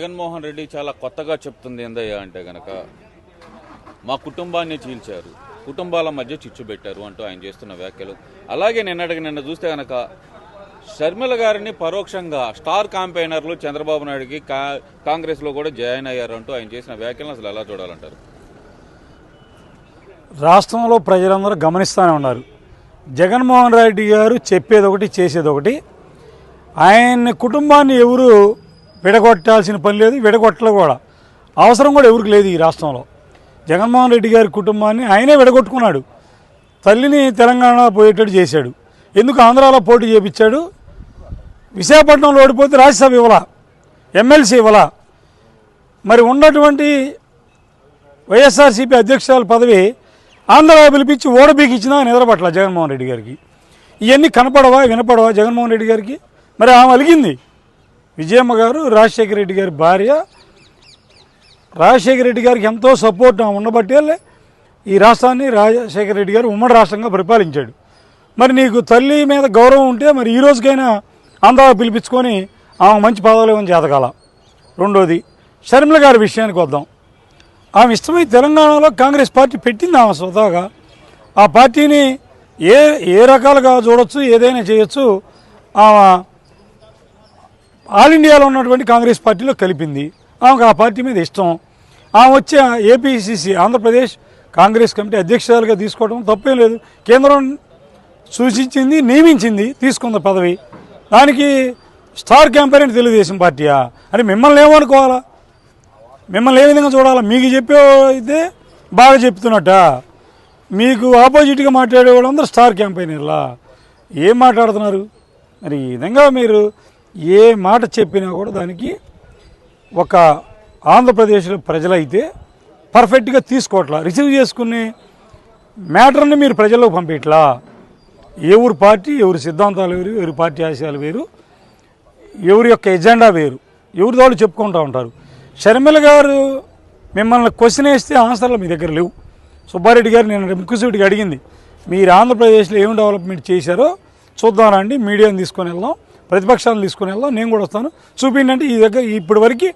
జగన్మోహన్ రెడ్డి చాలా కొత్తగా చెప్తుంది ఏందయ్యా అంటే గనక మా కుటుంబాన్ని చీల్చారు కుటుంబాల మధ్య చిచ్చు పెట్టారు అంటూ ఆయన చేస్తున్న వ్యాఖ్యలు. అలాగే నిన్నటికి నిన్న చూస్తే గనక షర్మిల గారిని పరోక్షంగా స్టార్ క్యాంపెయినర్లు చంద్రబాబు నాయుడుకి కా కాంగ్రెస్లో కూడా జాయిన్ అయ్యారు అంటూ ఆయన చేసిన వ్యాఖ్యలను అసలు ఎలా చూడాలంటారు? రాష్ట్రంలో ప్రజలందరూ గమనిస్తూనే ఉన్నారు. జగన్మోహన్ రెడ్డి గారు చెప్పేది ఒకటి చేసేది ఒకటి ఆయన కుటుంబాన్ని ఎవరు విడగొట్టాల్సిన పని లేదు విడగొట్టలు కూడా. అవసరం కూడా ఎవరికి లేదు ఈ రాష్ట్రంలో. జగన్మోహన్ రెడ్డి గారి కుటుంబాన్ని ఆయనే విడగొట్టుకున్నాడు. తల్లిని తెలంగాణ పోయేటట్టు చేశాడు. ఎందుకు ఆంధ్రాలో పోటీ చేపించాడు? విశాఖపట్నంలో ఓడిపోతే రాజ్యసభ ఇవ్వాల? ఎమ్మెల్సీ ఇవ్వాల? మరి ఉన్నటువంటి వైఎస్ఆర్సీపీ అధ్యక్షురాల పదవి ఆంధ్ర పిలిపించి ఓడబీకిచ్చినా నిద్రపట్ల జగన్మోహన్ రెడ్డి గారికి. ఇవన్నీ కనపడవా వినపడవా జగన్మోహన్ రెడ్డి గారికి? మరి ఆమె అలిగింది. విజయమ్మ గారు రాజశేఖర రెడ్డి గారి భార్య. రాజశేఖర రెడ్డి గారికి ఎంతో సపోర్ట్ ఆమె ఉండబట్టే ఈ రాష్ట్రాన్ని రాజశేఖర రెడ్డి గారు ఉమ్మడి రాష్ట్రంగా పరిపాలించాడు. మరి నీకు తల్లి మీద గౌరవం ఉంటే మరి ఈ రోజుకైనా ఆంధ్ర పిలిపించుకొని ఆమె మంచి పదవులు ఏమని చేతకాల రెండోది షర్మిల గారి విషయానికి వద్దాం. ఆమె ఇష్టమై తెలంగాణలో కాంగ్రెస్ పార్టీ పెట్టింది ఆమె స్వతహాగా. ఆ పార్టీని ఏ ఏ రకాలుగా చూడొచ్చు ఏదైనా చేయొచ్చు ఆమె ఆల్ ఇండియాలో ఉన్నటువంటి కాంగ్రెస్ పార్టీలో కలిపింది. ఆమెకు ఆ పార్టీ మీద ఇష్టం. ఆమె వచ్చే ఏపీసీసీ ఆంధ్రప్రదేశ్ కాంగ్రెస్ కమిటీ అధ్యక్షురాలుగా తీసుకోవడం తప్పేం లేదు. కేంద్రం సూచించింది నియమించింది తీసుకుంది పదవి. దానికి స్టార్ క్యాంపెయిన్ తెలుగుదేశం పార్టీయా? అని మిమ్మల్ని ఏమనుకోవాలా? మిమ్మల్ని ఏ విధంగా చూడాలా? మీకు చెప్పే అయితే బాగా చెప్తున్నట్ట? మీకు ఆపోజిట్గా మాట్లాడే వాళ్ళందరూ స్టార్ క్యాంపెయినర్లా ఏం మాట్లాడుతున్నారు? మరి ఈ విధంగా మీరు ఏ మాట చెప్పినా కూడా దానికి ఒక ఆంధ్రప్రదేశ్లో ప్రజలైతే పర్ఫెక్ట్గా తీసుకోవట్లా. రిసీవ్ చేసుకునే మ్యాటర్ని మీరు ప్రజలకు పంపించట్లా ఎవరి పార్టీ ఎవరి సిద్ధాంతాలు వేరు ఎవరి పార్టీ ఆశయాలు వేరు ఎవరి యొక్క ఎజెండా వేరు ఎవరి వాళ్ళు చెప్పుకుంటూ ఉంటారు. షర్మిల గారు మిమ్మల్ని క్వశ్చన్ వేస్తే ఆన్సర్లు మీ దగ్గర లేవు. సుబ్బారెడ్డి గారు నేను ముఖ్యసూటికి అడిగింది మీరు ఆంధ్రప్రదేశ్లో ఏం డెవలప్మెంట్ చేశారో చూద్దామండి మీడియాని తీసుకొని వెళ్దాం. ప్రతిపక్షాలు తీసుకుని వెళ్దాం నేను కూడా వస్తాను. చూపిందంటే ఈ దగ్గర ఇప్పటి వరకు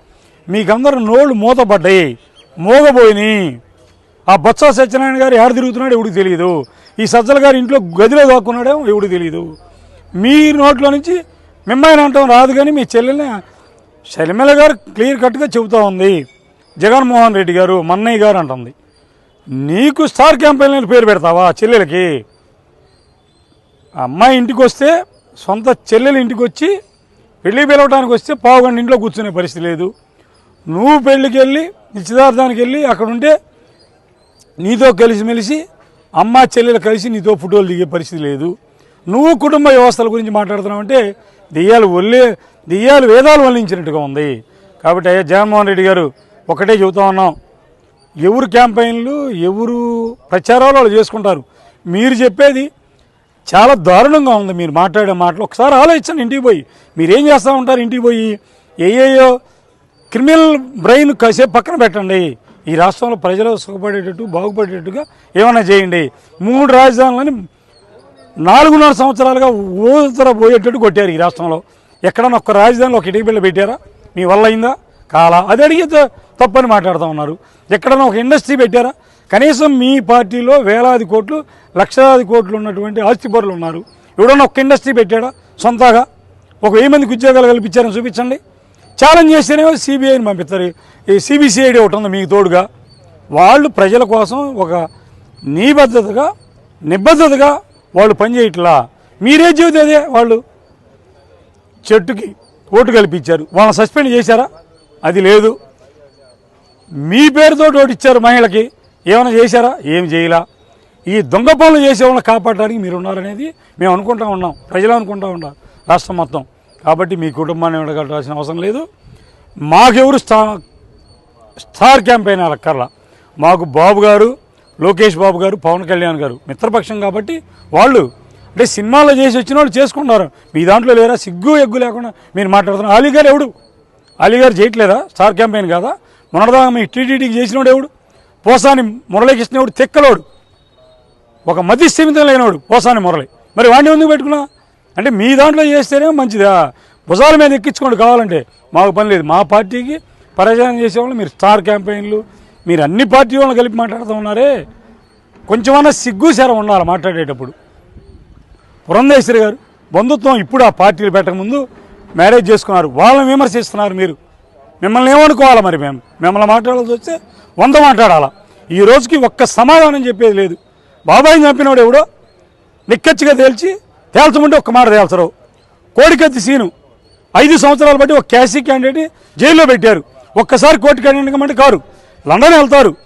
మీకందరూ నోళ్ళు మూతపడ్డాయి. మోగబోయినాయి ఆ బొత్స సత్యనారాయణ గారు ఎవరు తిరుగుతున్నాడో ఎవడికి తెలియదు ఈ సజ్జల గారు ఇంట్లో గదిలో దాక్కున్నాడేమో ఎవడికి తెలియదు మీ నోట్లో నుంచి మిమ్మల్ని అంటాం రాదు కానీ మీ చెల్లెల్ని షర్మిల గారు క్లియర్ కట్గా చెబుతూ ఉంది. జగన్మోహన్ రెడ్డి గారు మన్నయ్య గారు అంటుంది. నీకు స్టార్ క్యాంపెయిన్ పేరు పెడతావా చెల్లెలకి? అమ్మాయి ఇంటికి వస్తే సొంత చెల్లెలు ఇంటికి వచ్చి పెళ్ళి పిలవడానికి వస్తే పావుగంట ఇంట్లో కూర్చునే పరిస్థితి లేదు. నువ్వు పెళ్ళికి వెళ్ళి నిశ్చితార్థానికి వెళ్ళి అక్కడ ఉంటే నీతో కలిసిమెలిసి అమ్మ చెల్లెలు కలిసి నీతో ఫోటోలు దిగే పరిస్థితి లేదు. నువ్వు కుటుంబ వ్యవస్థల గురించి మాట్లాడుతున్నావు అంటే దెయ్యాలు ఒళ్ళే దెయ్యాలు వేదాలు వల్లించినట్టుగా ఉంది. కాబట్టి అయ్యా జగన్మోహన్ రెడ్డి గారు ఒకటే చెబుతా ఉన్నాం. ఎవరు క్యాంపెయిన్లు ఎవరు ప్రచారాలు వాళ్ళు చేసుకుంటారు. మీరు చెప్పేది చాలా దారుణంగా ఉంది మీరు మాట్లాడే మాటలు. ఒకసారి ఆలోచించండి ఇంటికి పోయి. మీరేం చేస్తూ ఉంటారు ఇంటికి పోయి? ఏయేయో క్రిమినల్ బ్రెయిన్ కాసేపు పక్కన పెట్టండి. ఈ రాష్ట్రంలో ప్రజలు సుఖపడేటట్టు బాగుపడేటట్టుగా ఏమైనా చేయండి. మూడు రాజధానులని నాలుగున్నర సంవత్సరాలుగా ఊతర పోయేటట్టు కొట్టారు ఈ రాష్ట్రంలో. ఎక్కడన్నా ఒక్క రాజధానిలో ఒక ఇటుక బిళ్ళ పెట్టారా? మీ వల్ల అయిందా? కాలా? అది అడిగితే తప్పని మాట్లాడుతూ ఉన్నారు. ఎక్కడన్నా ఒక ఇండస్ట్రీ పెట్టారా? కనీసం మీ పార్టీలో వేలాది కోట్లు లక్షలాది కోట్లు ఉన్నటువంటి ఆస్తిపరులు ఉన్నారు. ఎవడన్నా ఒక ఇండస్ట్రీ పెట్టాడా? సొంతగా? ఒక వెయ్యి మందికి ఉద్యోగాలు కల్పించారని చూపించండి. ఛాలెంజ్ చేస్తేనేమో సిబిఐని పంపిస్తారు. ఈ సిబిసిఐడి ఒకటి ఉంది మీకు తోడుగా. వాళ్ళు ప్రజల కోసం ఒక నిబద్ధతగా నిబద్ధతగా వాళ్ళు పనిచేయట్లా. మీరే చెబితే అదే వాళ్ళు చెట్టుకి ఓటు కల్పించారు. వాళ్ళని సస్పెండ్ చేశారా? అది లేదు. మీ పేరుతో ఓటు ఇచ్చారు మహిళకి. ఏమైనా చేశారా? ఏం చేయలా? ఈ దొంగ పనులు చేసే వాళ్ళని కాపాడడానికి మీరు ఉన్నారనేది మేము అనుకుంటా ఉన్నాం. ప్రజలు అనుకుంటా ఉన్నారు. రాష్ట్రం మొత్తం. కాబట్టి మీ కుటుంబాన్ని విడగట్టాల్సిన అవసరం లేదు. మాకెవరు స్టా స్టార్ క్యాంపెయిన్ అక్కర్లా. మాకు బాబు గారు లోకేష్ బాబు గారు పవన్ కళ్యాణ్ గారు మిత్రపక్షం కాబట్టి వాళ్ళు అంటే సినిమాలో చేసి వచ్చిన వాళ్ళు చేసుకుంటారు మీ దాంట్లో లేరా? సిగ్గు ఎగ్గు లేకుండా మీరు మాట్లాడుతున్నారు. అలీ గారు ఎవడు? అలీ గారు చేయట్లేదా? స్టార్ క్యాంపెయిన్ కాదా? మొన్నటిదాకా మీ టీటీడీకి చేసినోడు ఎవడు? పోసాని మురళీకృష్ణవుడు తెక్కలోడు. ఒక మధ్య స్థిమితం లేనివాడు పోసాని మురళి. మరి వాడిని ఎందుకు పెట్టుకున్నా అంటే మీ దాంట్లో చేస్తేనే మంచిదా? భుజాల మీద ఎక్కించుకోండి కావాలంటే. మాకు పని లేదు. మా పార్టీకి పరాజయం చేసేవాళ్ళు మీరు స్టార్ క్యాంపెయిన్లు మీరు అన్ని పార్టీ వాళ్ళని కలిపి మాట్లాడుతూ ఉన్నారే. కొంచెమన్నా సిగ్గు శరం ఉండాలి మాట్లాడేటప్పుడు. పురంధేశ్వరి గారు బంధుత్వం ఇప్పుడు ఆ పార్టీలు పెట్టకముందు మ్యారేజ్ చేసుకున్నారు. వాళ్ళని విమర్శిస్తున్నారు మీరు. మిమ్మల్ని ఏమనుకోవాలి మరి మేము? మిమ్మల్ని మాట్లాడాల్సి వస్తే వంద మాట్లాడాలా? ఈ రోజుకి ఒక్క సమాధానం చెప్పేది లేదు. బాబాయ్ చంపినవాడు ఎవడో? నిక్కచ్చిగా తేల్చి తేల్చమంటే ఒక్క మాట తేల్చరు. కోడికత్తి సీను ఐదు సంవత్సరాలు బట్టి ఒక క్యాసీ క్యాండిడేట్ జైల్లో పెట్టారు. ఒక్కసారి కోర్టు క్యాండిడేట్ కారు. లండన్ వెళ్తారు.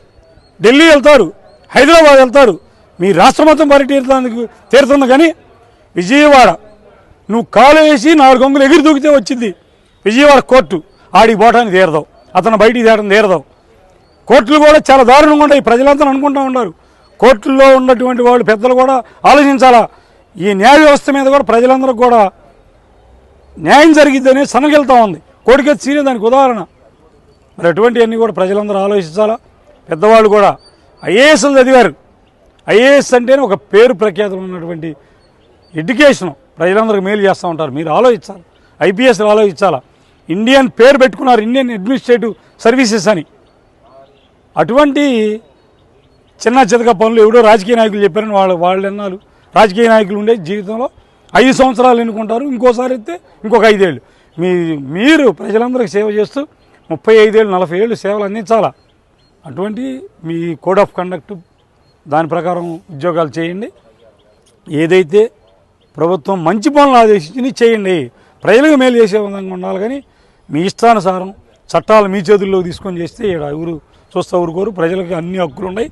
ఢిల్లీ వెళ్తారు. హైదరాబాద్ వెళ్తారు. మీ రాష్ట్ర మొత్తం పర్యటించడానికి తీరుతుంది కానీ విజయవాడ. నువ్వు కాలు వేసి నాలుగు గొంగులు ఎగిరి దూకితే వచ్చింది విజయవాడ కోర్టు. ఆడికి పోవడానికి తీరదావు అతను బయటికి తేయడం తీరదావు కోర్టులు కూడా చాలా దారుణంగా ఉంటాయి ప్రజలంతా అనుకుంటూ ఉన్నారు. కోర్టుల్లో ఉన్నటువంటి వాళ్ళు పెద్దలు కూడా ఆలోచించాలా? ఈ న్యాయ వ్యవస్థ మీద కూడా ప్రజలందరూ కూడా న్యాయం జరిగిద్దనే సనగిలుతూ ఉంది. కోడికెత్తి సీనే దానికి ఉదాహరణ. మరి అటువంటివన్నీ కూడా ప్రజలందరూ ఆలోచించాలా? పెద్దవాళ్ళు కూడా ఐఏఎస్లు చదివారు. ఐఏఎస్ అంటేనే ఒక పేరు ప్రఖ్యాతులు ఉన్నటువంటి ఎడ్యుకేషన్ ప్రజలందరికీ మేలు చేస్తూ ఉంటారు. మీరు ఆలోచించాలి. ఐపీఎస్లు ఆలోచించాలా? ఇండియన్ పేరు పెట్టుకున్నారు ఇండియన్ అడ్మినిస్ట్రేటివ్ సర్వీసెస్ అని. అటువంటి చిన్న చితక పనులు ఎవడో రాజకీయ నాయకులు చెప్పారని వాళ్ళు వాళ్ళు అన్నారు. రాజకీయ నాయకులు ఉండే జీవితంలో ఐదు సంవత్సరాలు ఎన్నుకుంటారు ఇంకోసారి అయితే ఇంకొక ఐదేళ్ళు. మీ మీరు ప్రజలందరికీ సేవ చేస్తూ ముప్పై ఐదేళ్ళు నలభై ఏళ్ళు సేవలు అందించాలా? అటువంటి మీ కోడ్ ఆఫ్ కండక్ట్ దాని ప్రకారం ఉద్యోగాలు చేయండి. ఏదైతే ప్రభుత్వం మంచి పనులు ఆదేశించి చేయండి. ప్రజలకు మేలు చేసే విధంగా ఉండాలి కానీ మీ ఇష్టానుసారం చట్టాలు మీ చేతుల్లో తీసుకొని చేస్తే ఈడ ఎవరు చూస్తా ఊరుకోరు ప్రజలకు అన్ని హక్కులు ఉన్నాయి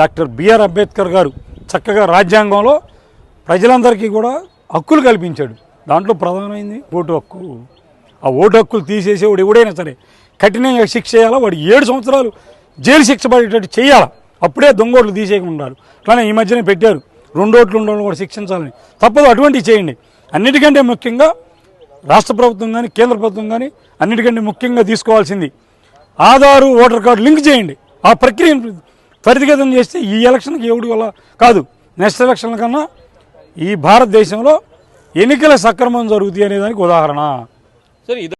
డాక్టర్ బిఆర్ అంబేద్కర్ గారు చక్కగా రాజ్యాంగంలో ప్రజలందరికీ కూడా హక్కులు కల్పించాడు. దాంట్లో ప్రధానమైంది ఓటు హక్కు. ఆ ఓటు హక్కులు తీసేసేవాడు ఎవడైనా సరే కఠినంగా శిక్ష చేయాలా? వాడు ఏడు సంవత్సరాలు జైలు శిక్ష పడేటట్టు చేయాలా? అప్పుడే దొంగోట్లు తీసేయకుండా ఉండాలి. కానీ ఈ మధ్యనే పెట్టారు. రెండు ఓట్లు ఉండడం కూడా శిక్షించాలని. తప్పదు అటువంటివి చేయండి. అన్నిటికంటే ముఖ్యంగా రాష్ట్ర ప్రభుత్వం కానీ కేంద్ర ప్రభుత్వం కానీ అన్నిటికంటే ముఖ్యంగా తీసుకోవాల్సింది ఆధారు ఓటర్ కార్డు లింక్ చేయండి. ఆ ప్రక్రియను త్వరితగతం చేస్తే ఈ ఎలక్షన్కి ఎవడి వల్ల కాదు. నెక్స్ట్ ఎలక్షన్ కన్నా ఈ భారతదేశంలో ఎన్నికల సక్రమం జరుగుతాయి అనేదానికి ఉదాహరణ. సరే